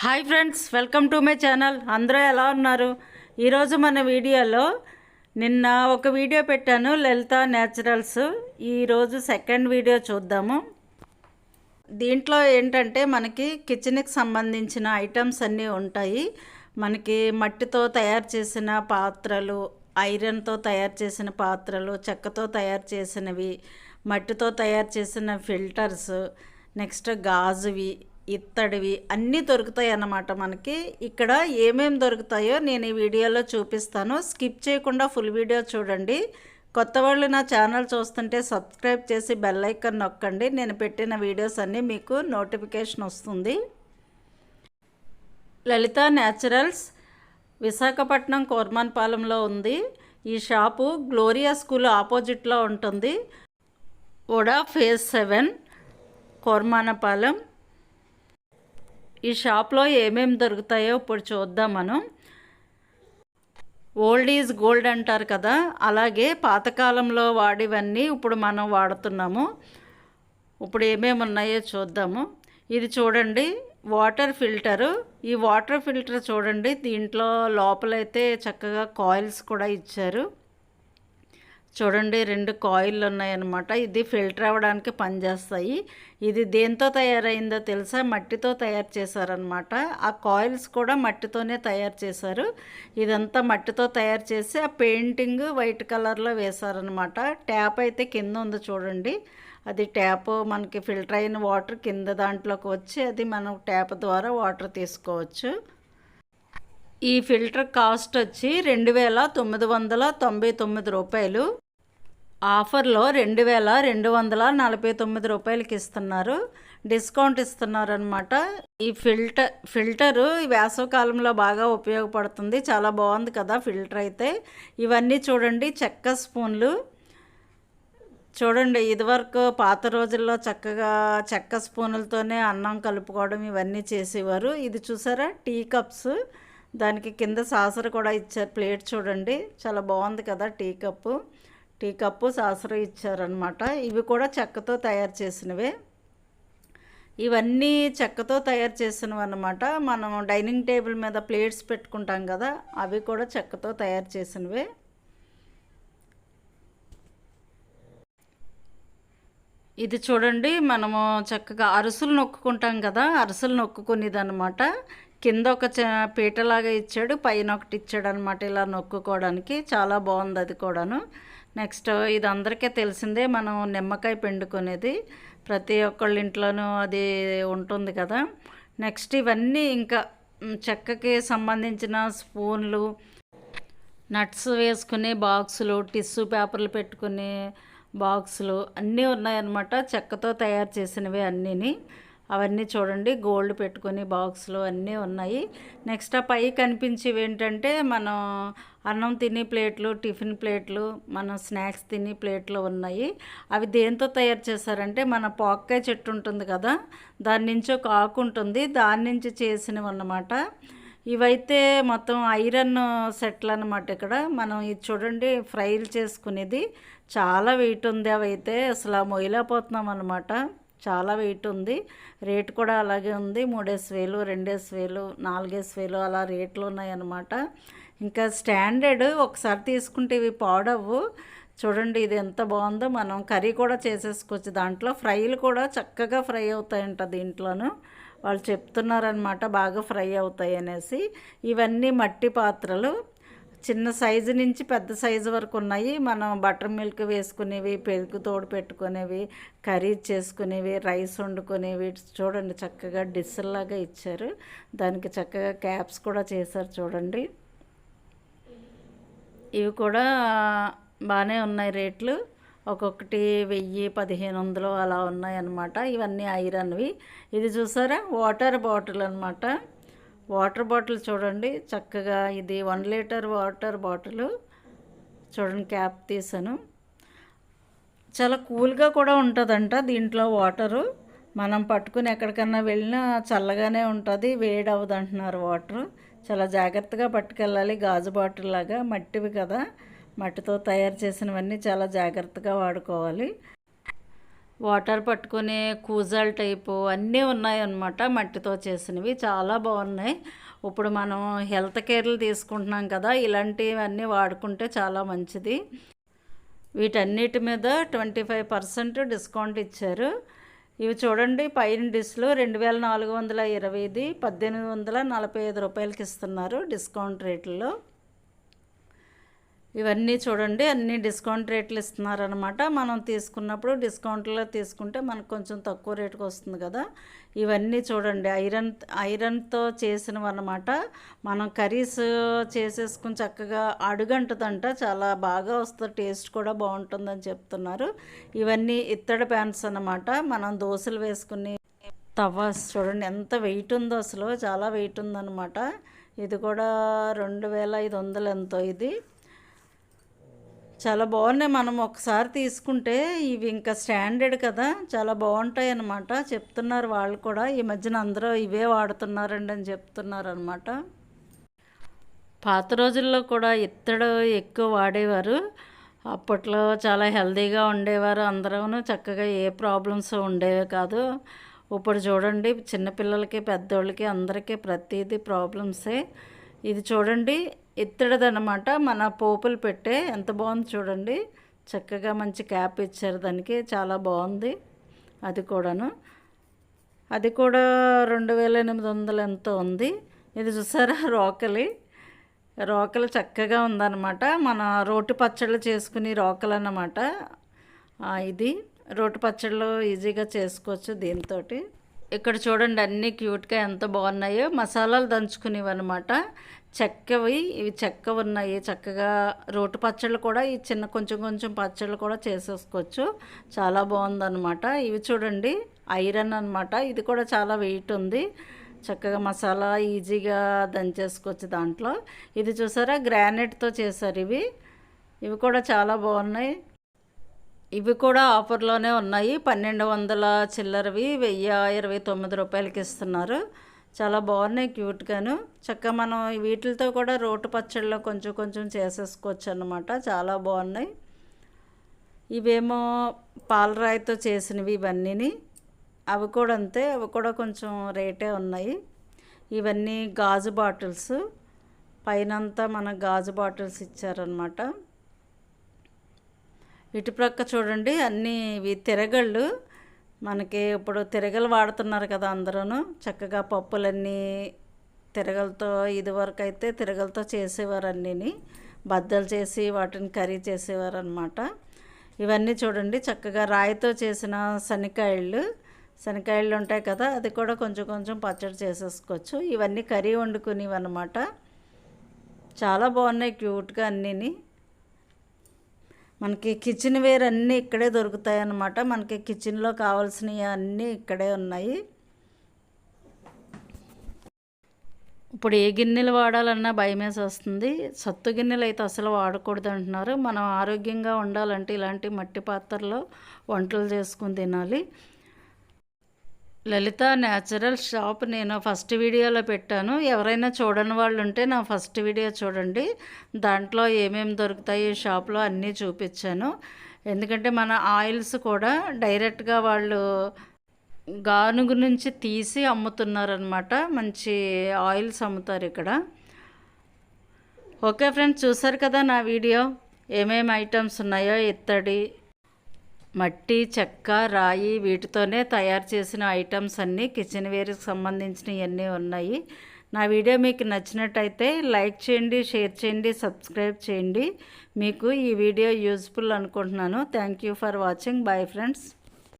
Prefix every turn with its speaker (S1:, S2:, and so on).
S1: Hi friends welcome to my channel. అందరూ ఎలా ఉన్నారు? ఈరోజు మన వీడియోలో నిన్న ఒక వీడియో పెట్టాను లలిత న్యాచురల్స్ ఈరోజు సెకండ్ వీడియో చూద్దాము. దీంట్లో ఏంటంటే మనకి కిచెన్కి సంబంధించిన ఐటమ్స్ అన్నీ ఉంటాయి. మనకి మట్టితో తయారు చేసిన పాత్రలు ఐరన్తో తయారు చేసిన పాత్రలు చెక్కతో తయారు చేసినవి మట్టితో తయారు చేసిన ఫిల్టర్స్ నెక్స్ట్ గాజువి ఇత్తడివి అన్నీ దొరుకుతాయి అన్నమాట మనకి. ఇక్కడ ఏమేమి దొరుకుతాయో నేను ఈ వీడియోలో చూపిస్తాను. స్కిప్ చేయకుండా ఫుల్ వీడియో చూడండి. కొత్త వాళ్ళు నా ఛానల్ చూస్తుంటే సబ్స్క్రైబ్ చేసి బెల్ ఐకాన్ నొక్కండి. నేను పెట్టిన వీడియోస్ అన్నీ మీకు నోటిఫికేషన్ వస్తుంది. లలిత న్యాచురల్స్ విశాఖపట్నం కోర్మాన్పాలెంలో ఉంది. ఈ షాపు గ్లోరియా స్కూల్ ఆపోజిట్లో ఉంటుంది. ఓడా ఫేజ్ సెవెన్ కోర్మానపాలెం. ఈ షాప్లో ఏమేమి దొరుకుతాయో ఇప్పుడు చూద్దాం మనం. ఓల్డ్ ఈజ్ గోల్డ్ అంటారు కదా అలాగే పాతకాలంలో వాడివన్నీ ఇప్పుడు మనం వాడుతున్నాము. ఇప్పుడు ఏమేమి ఉన్నాయో చూద్దాము. ఇది చూడండి వాటర్ ఫిల్టరు. ఈ వాటర్ ఫిల్టర్ చూడండి దీంట్లో లోపలైతే చక్కగా కాయిల్స్ కూడా ఇచ్చారు. చూడండి రెండు కాయిల్లు ఉన్నాయన్నమాట ఇది ఫిల్టర్ అవ్వడానికి పనిచేస్తాయి. ఇది దేంతో తయారైందో తెలుసా? మట్టితో తయారు చేశారనమాట ఆ కాయిల్స్ కూడా మట్టితోనే తయారు చేశారు. ఇదంతా మట్టితో తయారు చేసి ఆ పెయింటింగ్ వైట్ కలర్లో వేశారనమాట ట్యాప్ అయితే కింద ఉంది చూడండి. అది ట్యాప్ మనకి ఫిల్టర్ అయిన వాటర్ కింద దాంట్లోకి వచ్చి అది మనం ట్యాప్ ద్వారా వాటర్ తీసుకోవచ్చు. ఈ ఫిల్టర్ కాస్ట్ వచ్చి రెండు వేల తొమ్మిది వందల తొంభై తొమ్మిది రూపాయలు. ఆఫర్లో రెండు వేల రెండు వందల నలభై తొమ్మిది రూపాయలకి ఇస్తున్నారు. డిస్కౌంట్ ఇస్తున్నారు అనమాట ఈ ఫిల్టర్ ఫిల్టరు వేసవకాలంలో బాగా ఉపయోగపడుతుంది. చాలా బాగుంది కదా ఫిల్టర్ అయితే. ఇవన్నీ చూడండి చెక్క స్పూన్లు. చూడండి ఇదివరకు పాత రోజుల్లో చక్కగా చెక్క స్పూన్లతోనే అన్నం కలుపుకోవడం ఇవన్నీ చేసేవారు. ఇది చూసారా? Tea cups. దానికి కింద సాసర కూడా ఇచ్చారు ప్లేట్ చూడండి. చాలా బాగుంది కదా tea cup. Tea cup saucer ఇచ్చారనమాట ఇవి కూడా చెక్కతో తయారు చేసినవే. ఇవన్నీ చెక్కతో తయారు చేసినవి అనమాట మనం డైనింగ్ టేబుల్ మీద ప్లేట్స్ పెట్టుకుంటాం కదా అవి కూడా చెక్కతో తయారు చేసినవే. ఇది చూడండి మనము చక్కగా అరుసులు నొక్కుంటాం కదా అరుసులు నొక్కుకునేది అనమాట కింద ఒక పీటలాగా ఇచ్చాడు పైన ఒకటి ఇచ్చాడు అనమాట ఇలా నొక్కుకోవడానికి. చాలా బాగుంది అది కూడాను. నెక్స్ట్ ఇది అందరికీ తెలిసిందే మనం నిమ్మకాయ పిండుకునేది. ప్రతి ఒక్కళ్ళ ఇంట్లోనూ అది ఉంటుంది కదా. నెక్స్ట్ ఇవన్నీ ఇంకా చెక్కకి సంబంధించిన స్పూన్లు నట్స్ వేసుకునే బాక్సులు టిష్యూ పేపర్లు పెట్టుకునే బాక్సులు అన్నీ ఉన్నాయన్నమాట. చెక్కతో తయారు చేసినవి అన్నీని. అవన్నీ చూడండి గోల్డ్ పెట్టుకుని బాక్స్లు అన్నీ ఉన్నాయి. నెక్స్ట్ ఆ పై కనిపించేవి ఏంటంటే మనం అన్నం తినే ప్లేట్లు టిఫిన్ ప్లేట్లు మనం స్నాక్స్ తినే ప్లేట్లు ఉన్నాయి. అవి దేంతో తయారు చేశారంటే మన పాక్కాయ చెట్టు ఉంటుంది కదా దాని నుంచి ఒక ఆకు ఉంటుంది దాని నుంచి చేసినవి అన్నమాట. ఇవైతే మొత్తం ఐరన్ సెట్లు అనమాట ఇక్కడ. మనం ఇది చూడండి ఫ్రైలు చేసుకునేది. చాలా వెయిట్ ఉంది అవైతే. అసలు మొయ్యలేకపోతున్నాం అనమాట చాలా వెయిట్ ఉంది. రేట్ కూడా అలాగే ఉంది. మూడేసి వేలు రెండేసి వేలు నాలుగేసి వేలు అలా రేట్లు ఉన్నాయన్నమాట ఇంకా స్టాండర్డ్ ఒకసారి తీసుకుంటే ఇవి పాడవు. చూడండి ఇది ఎంత బాగుందో. మనం కర్రీ కూడా చేసేసుకోవచ్చు. దాంట్లో ఫ్రైలు కూడా చక్కగా ఫ్రై అవుతాయంట దీంట్లోనూ. వాళ్ళు చెప్తున్నారనమాట బాగా ఫ్రై అవుతాయి అనేసి. ఇవన్నీ మట్టి పాత్రలు. చిన్న సైజు నుంచి పెద్ద సైజు వరకు ఉన్నాయి. మనం బటర్ మిల్క్ వేసుకునేవి పెరుగు తోడు పెట్టుకునేవి కర్రీ చేసుకునేవి రైస్ వండుకునేవి. చూడండి చక్కగా డిస్లాగా ఇచ్చారు. దానికి చక్కగా క్యాప్స్ కూడా చేశారు చూడండి. ఇవి కూడా బాగానే ఉన్నాయి రేట్లు. ఒక్కొక్కటి వెయ్యి పదిహేను వందలు అలా ఉన్నాయి అన్నమాట. ఇవన్నీ ఐరన్వి. ఇది చూసారా? వాటర్ బాటిల్ అనమాట వాటర్ బాటిల్ చూడండి. చక్కగా ఇది వన్ లీటర్ వాటర్ బాటిల్. చూడండి క్యాప్ తీసాను. చాలా కూల్గా కూడా ఉంటుందంట దీంట్లో వాటరు. మనం పట్టుకుని ఎక్కడికన్నా వెళ్ళినా చల్లగానే ఉంటుంది వేడి అవ్వదు అంటున్నారు వాటరు. చాలా జాగ్రత్తగా పట్టుకెళ్ళాలి. గాజు బాటిల్ లాగా మట్టివి కదా. మట్టితో తయారు చేసినవన్నీ చాలా జాగ్రత్తగా వాడుకోవాలి. వాటర్ పట్టుకునే కూజాల్ టైపు అన్నీ ఉన్నాయన్నమాట మట్టితో చేసినవి. చాలా బాగున్నాయి. ఇప్పుడు మనం హెల్త్ కేర్లు తీసుకుంటున్నాం కదా ఇలాంటివన్నీ వాడుకుంటే చాలా మంచిది. వీటన్నిటి మీద ట్వంటీ ఫైవ్ పర్సెంట్ డిస్కౌంట్ ఇచ్చారు. ఇవి చూడండి పైన డిస్లు రెండు వేల నాలుగు వందల ఇరవైది పద్దెనిమిది వందల నలభై ఐదు రూపాయలకి ఇస్తున్నారు డిస్కౌంట్ రేట్లలో. ఇవన్నీ చూడండి అన్ని డిస్కౌంట్ రేట్లు ఇస్తున్నారనమాట మనం తీసుకున్నప్పుడు డిస్కౌంట్లో తీసుకుంటే మనకు కొంచెం తక్కువ రేటుకి వస్తుంది కదా. ఇవన్నీ చూడండి ఐరన్ ఐరన్తో చేసినవి అనమాట మనం కర్రీస్ చేసేసుకుని చక్కగా అడుగంటదంట చాలా బాగా వస్తుంది టేస్ట్ కూడా బాగుంటుందని చెప్తున్నారు. ఇవన్నీ ఇత్తడి ప్యాన్స్ అనమాట మనం దోశలు వేసుకుని తవాస్ చూడండి ఎంత వెయిట్ ఉందో అసలు చాలా వెయిట్ ఉందన్నమాట. ఇది కూడా రెండు వేల ఐదు వందలు ఎంతో ఇది. చాలా బాగున్నాయి. మనం ఒకసారి తీసుకుంటే ఇవి ఇంకా స్టాండర్డ్ కదా. చాలా బాగుంటాయి అన్నమాట చెప్తున్నారు వాళ్ళు కూడా. ఈ మధ్యన అందరూ ఇవే వాడుతున్నారండి అని చెప్తున్నారు అనమాట పాత రోజుల్లో కూడా ఇత్తడు ఎక్కువ వాడేవారు. అప్పట్లో చాలా హెల్తీగా ఉండేవారు. అందరూ చక్కగా ఏ ప్రాబ్లమ్స్ ఉండేవి కాదు. ఇప్పుడు చూడండి చిన్నపిల్లలకి పెద్దోళ్ళకి అందరికీ ప్రతిదీ ప్రాబ్లమ్సే. ఇది చూడండి ఇత్తడిదనమాట మన పోపులు పెట్టే ఎంత బాగుంది చూడండి. చక్కగా మంచి క్యాప్ ఇచ్చారు దానికి చాలా బాగుంది. అది కూడాను. అది కూడా రెండు వేల ఎనిమిది వందలు ఎంతో ఉంది. ఇది చూసారా రోకలి. రోకలు చక్కగా ఉందన్నమాట. మన రోటి పచ్చళ్ళు చేసుకుని రోకలు అన్నమాట. ఇది. రోటి పచ్చళ్ళు ఈజీగా చేసుకోవచ్చు దీంతో ఇక్కడ చూడండి అన్నీ క్యూట్గా ఎంత బాగున్నాయో. మసాలాలు దంచుకునేవి అనమాట చెక్కవి ఇవి చెక్క ఉన్నాయి చక్కగా రోటి పచ్చళ్ళు కూడా ఈ చిన్న కొంచెం కొంచెం పచ్చళ్ళు కూడా చేసేసుకోవచ్చు. చాలా బాగుందన్నమాట. ఇవి చూడండి ఐరన్ అనమాట ఇది కూడా చాలా వెయిట్ ఉంది. చక్కగా మసాలా ఈజీగా దంచేసుకోవచ్చు దాంట్లో. ఇది చూసారా? గ్రానైట్తో చేశారు ఇవి. ఇవి కూడా చాలా బాగున్నాయి. ఇవి కూడా ఆఫర్లోనే ఉన్నాయి. పన్నెండు వందల చిల్లరవి వెయ్యి ఇరవై తొమ్మిది రూపాయలకి ఇస్తున్నారు. చాలా బాగున్నాయి క్యూట్గాను. చక్కగా మనం వీటితో కూడా రోటు పచ్చళ్ళలో కొంచెం కొంచెం చేసేసుకోవచ్చు అనమాట చాలా బాగున్నాయి. ఇవేమో పాలరాయితో చేసినవి ఇవన్నీని. అవి కూడా అంతే అవి కూడా కొంచెం రేటే ఉన్నాయి. ఇవన్నీ గాజు బాటిల్స్. పైనంతా మన గాజు బాటిల్స్ ఇచ్చారనమాట ఇటుప్రక్క చూడండి అన్నీ ఇవి తిరగళ్ళు. మనకి ఇప్పుడు తిరగలు వాడుతున్నారు కదా అందరూ చక్కగా పప్పులన్నీ తిరగలతో ఇదివరకు అయితే తిరగలతో చేసేవారు అన్నీని బద్దలు చేసి వాటిని కర్రీ చేసేవారు అనమాట ఇవన్నీ చూడండి చక్కగా రాయితో చేసిన శనకాయలు శనకాయలు ఉంటాయి కదా అది కూడా కొంచెం కొంచెం పచ్చడి చేసేసుకోవచ్చు. ఇవన్నీ కర్రీ వండుకునేవి అనమాట చాలా బాగున్నాయి క్యూట్గా అన్నీని. మనకి కిచెన్ వేర్ అన్నీ ఇక్కడే దొరుకుతాయి అన్నమాట మనకి కిచెన్లో కావాల్సినవి అన్నీ ఇక్కడే ఉన్నాయి. ఇప్పుడు ఏ గిన్నెలు వాడాలన్నా భయమేసి వస్తుంది. సత్తు గిన్నెలు అయితే అసలు వాడకూడదు అంటున్నారు. మనం ఆరోగ్యంగా ఉండాలంటే ఇలాంటి మట్టి పాత్రలో వంటలు చేసుకుని తినాలి. లలిత న్యాచురల్ షాప్ నేను ఫస్ట్ వీడియోలో పెట్టాను. ఎవరైనా చూడని వాళ్ళు ఉంటే నా ఫస్ట్ వీడియో చూడండి. దాంట్లో ఏమేమి దొరుకుతాయి షాప్లో అన్నీ చూపించాను. ఎందుకంటే మన ఆయిల్స్ కూడా డైరెక్ట్గా వాళ్ళు గానుగు నుంచి తీసి అమ్ముతున్నారనమాట మంచి ఆయిల్స్ అమ్ముతారు ఇక్కడ. ఓకే ఫ్రెండ్స్ చూసారు కదా నా వీడియో? ఏమేమి ఐటమ్స్ ఉన్నాయో? ఇత్తడి మట్టి చెక్క రాయి వీటితోనే తయారు చేసిన ఐటమ్స్ అన్నీ కిచెన్ వేర్కి సంబంధించినవి ఉన్నాయి. నా వీడియో మీకు నచ్చినట్టయితే లైక్ చేయండి షేర్ చేయండి సబ్స్క్రైబ్ చేయండి. మీకు ఈ వీడియో యూజ్ఫుల్ అనుకుంటున్నాను. Thank you for watching. Bye friends.